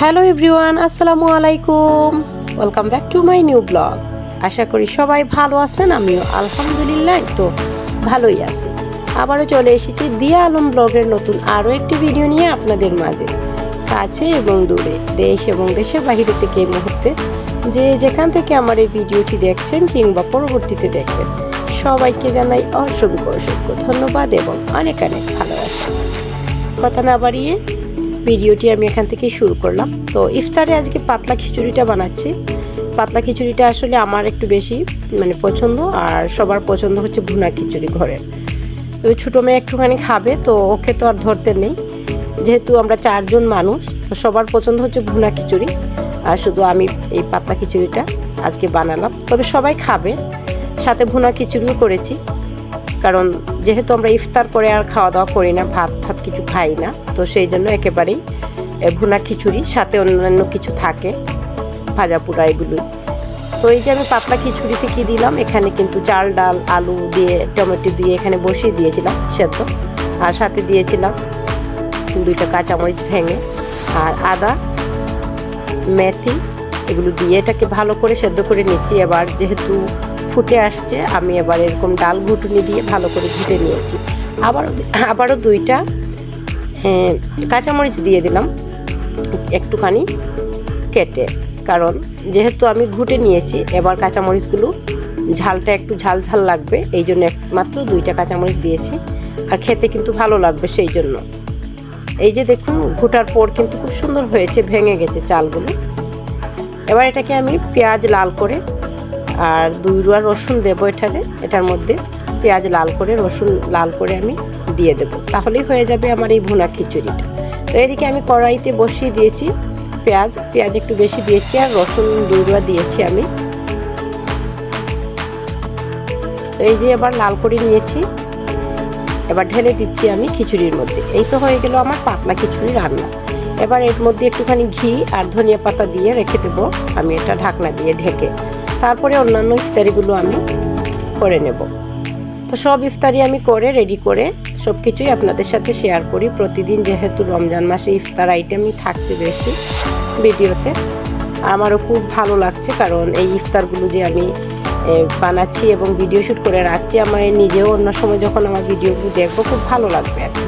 Hello everyone, আসসালামু আলাইকুম। Welcome back to my new blog. আশা করি সবাই ভালো আছেন, আমিও আলহামদুলিল্লাহ, তো ভালোই আছি। আবারও চলে এসেছি দিয়া আলম ব্লগের নতুন আরও একটি ভিডিও নিয়ে আপনাদের মাঝে। কাছে এবং দূরে, দেশ এবং দেশের বাহিরে থেকে এই মুহূর্তে যে যেখান থেকে আমার এই ভিডিওটি দেখছেন কিংবা পরবর্তীতে দেখবেন, সবাইকে জানাই অসংখ্য অসংখ্য ধন্যবাদ এবং অনেক অনেক ভালোবাসা। কথা না বাড়িয়ে ভিডিওটি আমি এখান থেকে শুরু করলাম। তো ইফতারে আজকে পাতলা খিচুড়িটা বানাচ্ছি। পাতলা খিচুড়িটা আসলে আমার একটু বেশি মানে পছন্দ, আর সবার পছন্দ হচ্ছে ভুনা খিচুড়ি ঘরের। তো ছোটো মেয়ে একটুখানি খাবে, তো ওকে তো আর ধরতে নেই। যেহেতু আমরা চারজন মানুষ, তো সবার পছন্দ হচ্ছে ভুনা খিচুড়ি, আর শুধু আমি এই পাতলা খিচুড়িটা আজকে বানালাম। তবে সবাই খাবে, সাথে ভুনা খিচুড়িও করেছি। কারণ যেহেতু আমরা ইফতার করে আর খাওয়া দাওয়া করি না, ভাত ঠাত কিছু খাই না, তো সেই জন্য একেবারেই ভুনা খিচুড়ি, সাথে অন্যান্য কিছু থাকে, ভাজা পোড়া এগুলোই। তো এই যে আমি পাতলা খিচুড়িতে কী দিলাম, এখানে কিন্তু চাল, ডাল, আলু দিয়ে, টমেটো দিয়ে এখানে বসিয়ে দিয়েছিলাম সেদ্ধ, আর সাথে দিয়েছিলাম দুইটা কাঁচামরিচ ভেঙে, আর আদা, মেথি, এগুলো দিয়ে এটাকে ভালো করে সেদ্ধ করে নিচ্ছি। এবার যেহেতু ফুটে আসছে, আমি এবার এরকম ডাল ঘুটুনি দিয়ে ভালো করে ঘুটে নিয়েছি। আবারও আবারও দুইটা কাঁচামরিচ দিয়ে দিলাম, একটুখানি কেটে। কারণ যেহেতু আমি ঘুটে নিয়েছি, এবার কাঁচামরিচগুলো ঝালটা একটু ঝাল ঝাল লাগবে, এই জন্য মাত্র দুইটা কাঁচামরিচ দিয়েছি। আর খেতে কিন্তু ভালো লাগবে সেই জন্য। এই যে দেখুন, ঘুটার পর কিন্তু খুব সুন্দর হয়েছে, ভেঙে গেছে চালগুলো। এবার এটাকে আমি পেঁয়াজ লাল করে আর দুই রুয়া রসুন দেবো এটারে এটার মধ্যে পেঁয়াজ লাল করে, রসুন লাল করে আমি দিয়ে দেব। তাহলেই হয়ে যাবে আমার এই ভুনা খিচুড়িটা। তো এদিকে আমি কড়াইতে বসিয়ে দিয়েছি পেঁয়াজ। পেঁয়াজ একটু বেশি দিয়েছি আর রসুন দুই রুয়া দিয়েছি আমি। তো এই যে এবার লাল করে নিয়েছি। এবার ঢেলে দিচ্ছি আমি খিচুড়ির মধ্যে। এই তো হয়ে গেল আমার পাতলা খিচুড়ি রান্না। এবার এর মধ্যে একটুখানি ঘি আর ধনিয়া পাতা দিয়ে রেখে দেবো। আমি এটা ঢাকনা দিয়ে ঢেকে। তারপরে অন্যান্য ইফতারিগুলো আমি করে নেব। তো সব ইফতারি আমি করে রেডি করে সব কিছুই আপনাদের সাথে শেয়ার করি। প্রতিদিন যেহেতু রমজান মাসে ইফতার আইটেমই থাকছে বেশি ভিডিওতে। আমারও খুব ভালো লাগছে কারণ এই ইফতারগুলো যে আমি বানাচ্ছি এবং ভিডিও শ্যুট করে রাখছি, আমার নিজেও অন্য সময় যখন আমার ভিডিওগুলো দেখব খুব ভালো লাগবে আর কি।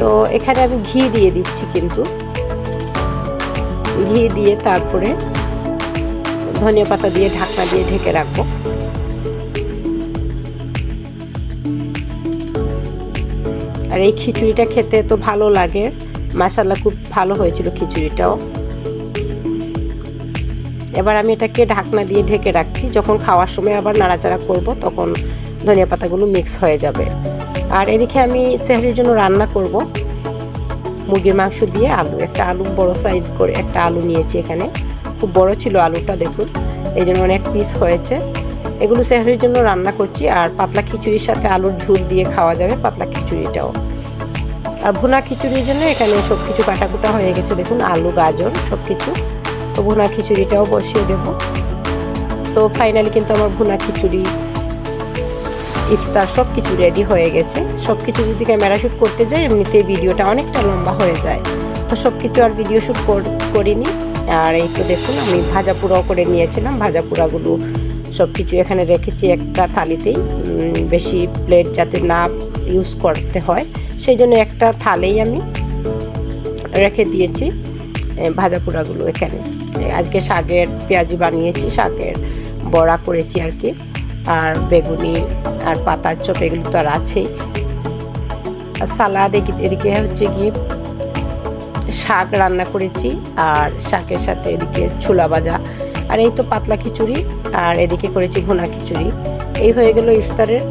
তো এখানে আমি ঘি দিয়ে দিচ্ছি কিন্তু। ঘি দিয়ে তারপরে ধনিয়া পাতা দিয়ে ঢাকনা দিয়ে ঢেকে রাখব। আর এই খিচুড়িটা খেতে তো ভালো লাগে। মাসাল্লা খুব ভালো হয়েছিল খিচুড়িটাও। এবার আমি এটাকে ঢাকনা দিয়ে ঢেকে রাখছি। যখন খাওয়ার সময় আবার নাড়াচাড়া করব, তখন ধনিয়া পাতাগুলো মিক্স হয়ে যাবে। আর এদিকে আমি সেহরির জন্য রান্না করব। মুরগির মাংস দিয়ে আলু, একটা আলু বড় সাইজ করে, একটা আলু নিয়েছি এখানে। খুব বড় ছিল আলুটা, দেখুন। এই জন্য অনেক পিস হয়েছে। এগুলো সেহরির জন্য রান্না করছি। আর পাতলা খিচুড়ির সাথে আলুর ঝুল দিয়ে খাওয়া যাবে পাতলা খিচুড়িটাও। আর ভুনা খিচুড়ির জন্য এখানে সব কিছু কাটাকুটা হয়ে গেছে, দেখুন, আলু, গাজর সব কিছু তো ভুনা খিচুড়িটাও বসিয়ে দেব। তো ফাইনালি কিন্তু আমার ভুনা খিচুড়ি, ইফতার সব কিছু রেডি হয়ে গেছে। সব কিছু যদি ক্যামেরা শ্যুট করতে যাই এমনিতে ভিডিওটা অনেকটা লম্বা হয়ে যায়। তো সব কিছু আর ভিডিও শ্যুট করিনি। আর এই তো দেখুন, আমি ভাজা পোড়াও করে নিয়েছিলাম। ভাজা পোড়াগুলো সব কিছু এখানে রেখেছি একটা থালিতেই। বেশি প্লেট যাতে না ইউজ করতে হয়। সেই জন্য একটা থালেই আমি রেখে দিয়েছি ভাজা পোড়াগুলো এখানে। আজকে শাকের পেঁয়াজি বানিয়েছি, শাকের বড়া করেছি আর কি। আর বেগুনি আর পাতার চপ এগুলো তো আর আছেই। সালাদ এদিকে হচ্ছে গিয়ে শাক রান্না করেছি আর শাকের সাথে এদিকে ছোলা ভাজা আর এই তো পাতলা খিচুড়ি আর এদিকে করেছি ভুনা খিচুড়ি। এই হয়ে গেল ইফতারের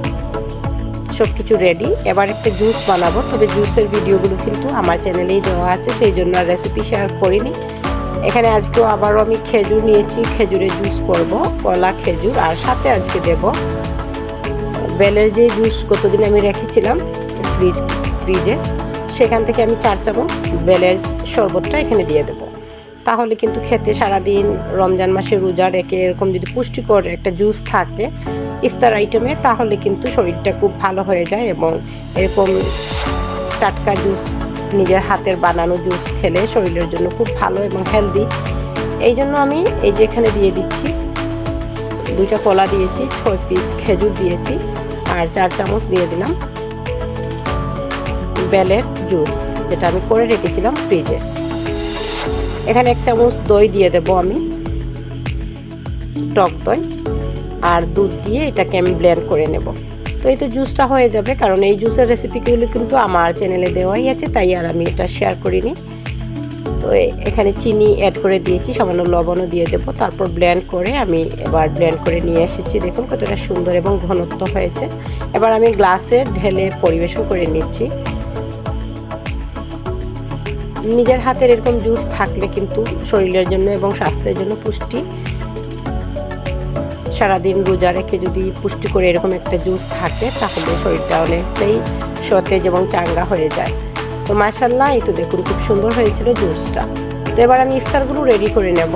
সব কিছু রেডি এবার একটা জুস বানাবো, তবে জুসের ভিডিওগুলো কিন্তু আমার চ্যানেলেই দেওয়া আছে, সেই জন্য আর রেসিপি শেয়ার করিনি। এখানে আজকেও আবারও আমি খেজুর নিয়েছি, খেজুরের জুস করব, কলা, খেজুর, আর সাথে আজকে দেব বেলের যে জুস গতদিন আমি রেখেছিলাম ফ্রিজ ফ্রিজে সেখান থেকে আমি চার চামচ বেলের শরবতটা এখানে দিয়ে দেবো। তাহলে কিন্তু খেতে সারাদিন, রমজান মাসে রোজা রেখে এরকম যদি পুষ্টিকর একটা জুস থাকে ইফতার আইটেমে তাহলে কিন্তু শরীরটা খুব ভালো হয়ে যায় এবং এরকম টাটকা জুস নিজের হাতের বানানো জুস খেলে শরীরের জন্য খুব ভালো এবং হেলদি এই জন্য আমি এই যে এখানে দিয়ে দিচ্ছি, দুইটা কলা দিয়েছি, ছয় পিস খেজুর দিয়েছি, আর চার চামচ দিয়ে দিলাম বেলের জুস, যেটা আমি করে রেখেছিলাম ফ্রিজে। এখানে এক চামচ দই দিয়ে দেব আমি, টক দই, আর দুধ দিয়ে এটাকে আমি ব্লেন্ড করে নেব। তো এই তো জুসটা হয়ে যাবে, কারণ এই জুসের রেসিপিগুলো কিন্তু আমার চ্যানেলে দেওয়াই আছে, তাই আর আমি এটা শেয়ার করিনি। তো এখানে চিনি অ্যাড করে দিয়েছি, সামান্য লবণও দিয়ে দেবো, তারপর ব্লেন্ড করে আমি এবার ব্লেন্ড করে নিয়ে এসেছি। দেখুন কতটা সুন্দর এবং ঘনত্ব হয়েছে। এবার আমি গ্লাসে ঢেলে পরিবেশন করে নিচ্ছি। নিজের হাতের এরকম জুস থাকলে কিন্তু শরীরের জন্য এবং স্বাস্থ্যের জন্য পুষ্টি। সারাদিন রোজা রেখে যদি পুষ্টি করে এরকম একটা জুস থাকে, তাহলে শরীরটা অনেকটাই সতেজ এবং চাঙ্গা হয়ে যায়। তো মাসাল্লাহ এই তো দেখুন খুব সুন্দর হয়েছিল জুসটা তো এবার আমি ইফতারগুলো রেডি করে নেব।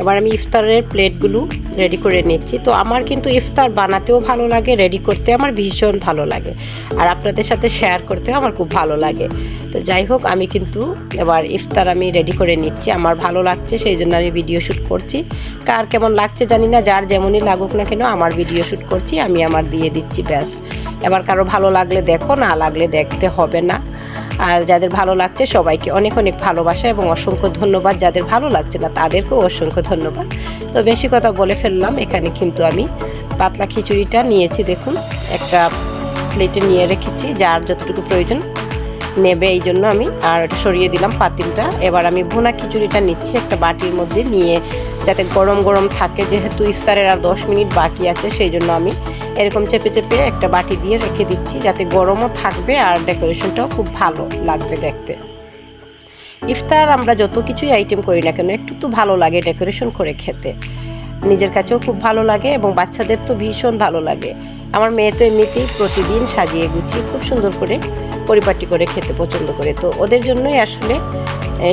এবার আমি ইফতারের প্লেটগুলো রেডি করে নিচ্ছি। তো আমার কিন্তু ইফতার বানাতেও ভালো লাগে রেডি করতে আমার ভীষণ ভালো লাগে। আর আপনাদের সাথে শেয়ার করতেও আমার খুব ভালো লাগে। তো যাই হোক, আমি কিন্তু এবার ইফতার আমি রেডি করে নিচ্ছি। আমার ভালো লাগছে, সেই জন্য আমি ভিডিও শ্যুট করছি। কার কেমন লাগছে জানি না, যার যেমনই লাগুক না কেন, আমার ভিডিও শ্যুট করছি, আমি আমার দিয়ে দিচ্ছি, ব্যাস। এবার কারও ভালো লাগলে দেখো, না লাগলে দেখতে হবে না। আর যাদের ভালো লাগছে সবাইকে অনেক অনেক ভালোবাসা এবং অসংখ্য ধন্যবাদ। যাদের ভালো লাগছে না, তাদেরকেও অসংখ্য ধন্যবাদ। তো বেশি কথা বলে ফেললাম, এখানে কিন্তু আমি পাতলা খিচুড়িটা নিয়েছি, দেখুন। একটা প্লেটে নিয়ে রেখেছি, যার যতটুকু প্রয়োজন নেবে এই জন্য আমি। আর সরিয়ে দিলাম পাতিলটা। এবার আমি ভুনা খিচুড়িটা নিচ্ছি একটা বাটির মধ্যে নিয়ে, যাতে গরম গরম থাকে, যেহেতু ইফতারের আর দশ মিনিট বাকি আছে, সেই জন্য আমি এরকম চেপে চেপে একটা বাটি দিয়ে রেখে দিচ্ছি, যাতে গরমও থাকবে আর ডেকোরেশনটাও খুব ভালো লাগবে দেখতে। ইফতার আমরা যত কিছুই আইটেম করি না কেন, একটু তো ভালো লাগে ডেকোরেশন করে খেতে। নিজের কাছেও খুব ভালো লাগে এবং বাচ্চাদের তো ভীষণ ভালো লাগে। আমার মেয়ে তো এমনিতেই প্রতিদিন সাজিয়ে গুছিয়ে খুব সুন্দর করে পরিপাটি করে খেতে পছন্দ করে। তো ওদের জন্যই আসলে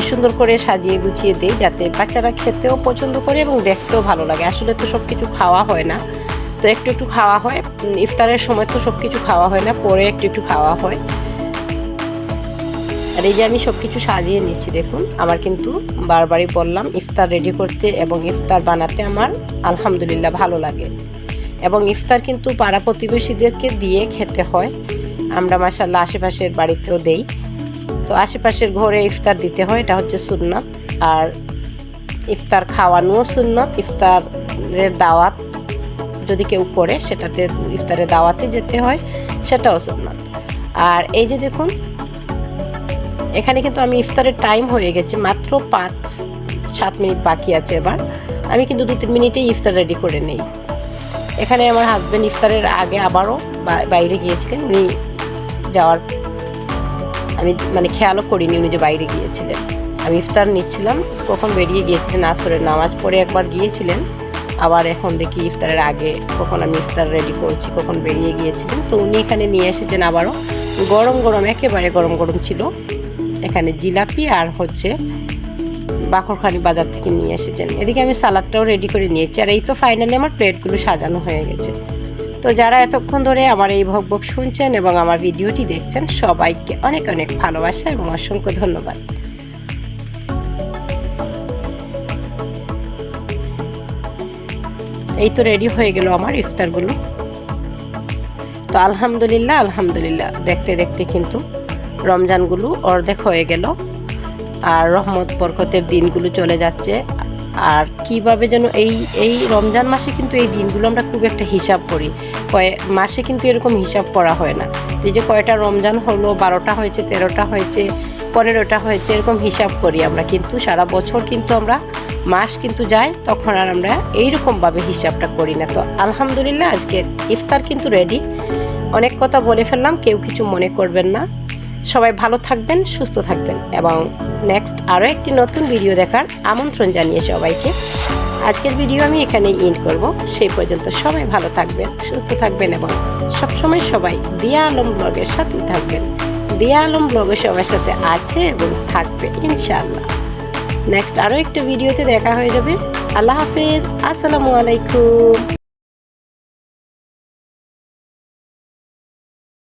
সুন্দর করে সাজিয়ে গুছিয়ে দিই, যাতে বাচ্চারা খেতেও পছন্দ করে এবং দেখতেও ভালো লাগে। আসলে তো সব কিছু খাওয়া হয় না। তো একটু একটু খাওয়া হয়। ইফতারের সময় তো সব কিছু খাওয়া হয় না, পরে একটু একটু খাওয়া হয়। আর এই যে আমি সব কিছু সাজিয়ে নিচ্ছি, দেখুন, আমার কিন্তু বারবারই বললাম, ইফতার রেডি করতে এবং ইফতার বানাতে আমার আলহামদুলিল্লাহ ভালো লাগে। এবং ইফতার কিন্তু পাড়া প্রতিবেশীদেরকে দিয়ে খেতে হয়। আমরা মাসাল্লাহ আশেপাশের বাড়িতেও দেই। তো আশেপাশের ঘরে ইফতার দিতে হয়, এটা হচ্ছে সুন্নত। আর ইফতার খাওয়ানোও সুন্নত, ইফতারের দাওয়াত যদি কেউ করে, সেটাতে ইফতারে দাওয়াতে যেতে হয়, সেটাও সুন্নত। আর এই যে দেখুন, এখানে কিন্তু আমি ইফতারের টাইম হয়ে গেছে মাত্র পাঁচ, সাত মিনিট বাকি আছে এবার। আমি কিন্তু দু তিন মিনিটেই ইফতার রেডি করে নেই। এখানে আমার হাজব্যান্ড ইফতারের আগে আবারও বাইরে গিয়েছিলেন, উনি যাওয়ার, আমি মানে খেয়ালও করিনি উনি যে বাইরে গিয়েছিলেন। আমি ইফতার নিচ্ছিলাম, কখন বেরিয়ে গিয়েছিলেন, আসরের নামাজ পড়ে একবার গিয়েছিলেন। আবার এখন দেখি ইফতারের আগে কখন আমি ইফতার রেডি করছি, কখন বেরিয়ে গিয়েছিলেন তো উনি এখানে নিয়ে এসেছেন আবারও। গরম গরম, একেবারে গরম গরম ছিল। এখানে জিলাপি আর হচ্ছে বাখরখানি বাজার থেকে নিয়ে এসেছেন। এদিকে আমি সালাদটাও রেডি করে নিয়েছি। আর এই তো ফাইনালি আমার প্লেটগুলো সাজানো হয়ে গেছে। তো যারা এতক্ষণ ধরে আমার এই ভক শুনছেন এবং আমার ভিডিওটি দেখছেন, সবাইকে অনেক অনেক ভালোবাসা এবং অসংখ্য ধন্যবাদ। এই তো রেডি হয়ে গেল আমার ইফতারগুলো। তো আলহামদুলিল্লাহ আলহামদুলিল্লাহ। দেখতে দেখতে কিন্তু রমজানগুলো অর্ধেক হয়ে গেল আর রহমত বরকতের দিনগুলো চলে যাচ্ছে। আর কীভাবে যেন এই এই রমজান মাসে কিন্তু এই দিনগুলো আমরা খুব একটা হিসাব করি। কয়ে, মাসে কিন্তু এরকম হিসাব করা হয় না। এই যে কয়টা রমজান হলো, বারোটা হয়েছে, তেরোটা হয়েছে, পনেরোটা হয়েছে, এরকম হিসাব করি আমরা। কিন্তু সারা বছর কিন্তু আমরা মাস কিন্তু যায়, তখন আর আমরা এইরকমভাবে হিসাবটা করি না। তো আলহামদুলিল্লাহ আজকে ইফতার কিন্তু রেডি অনেক কথা বলে ফেললাম, কেউ কিছু মনে করবেন না। সবাই ভালো থাকবেন, সুস্থ থাকবেন এবং নেক্সট আরও একটি নতুন ভিডিও দেখার আমন্ত্রণ জানিয়ে সবাইকে। আজকের ভিডিও আমি এখানেই ইন্ড করব। সেই পর্যন্ত সবাই ভালো থাকবেন, সুস্থ থাকবেন এবং সবসময় সবাই দিয়া আলম ব্লগের সাথেই থাকবেন। দিয়া আলম ব্লগের সবার সাথে আছে এবং থাকবে, ইনশাআল্লাহ। নেক্সট আরও একটা ভিডিওতে দেখা হয়ে যাবে। আল্লাহ হাফিজ। আসসালামু আলাইকুম।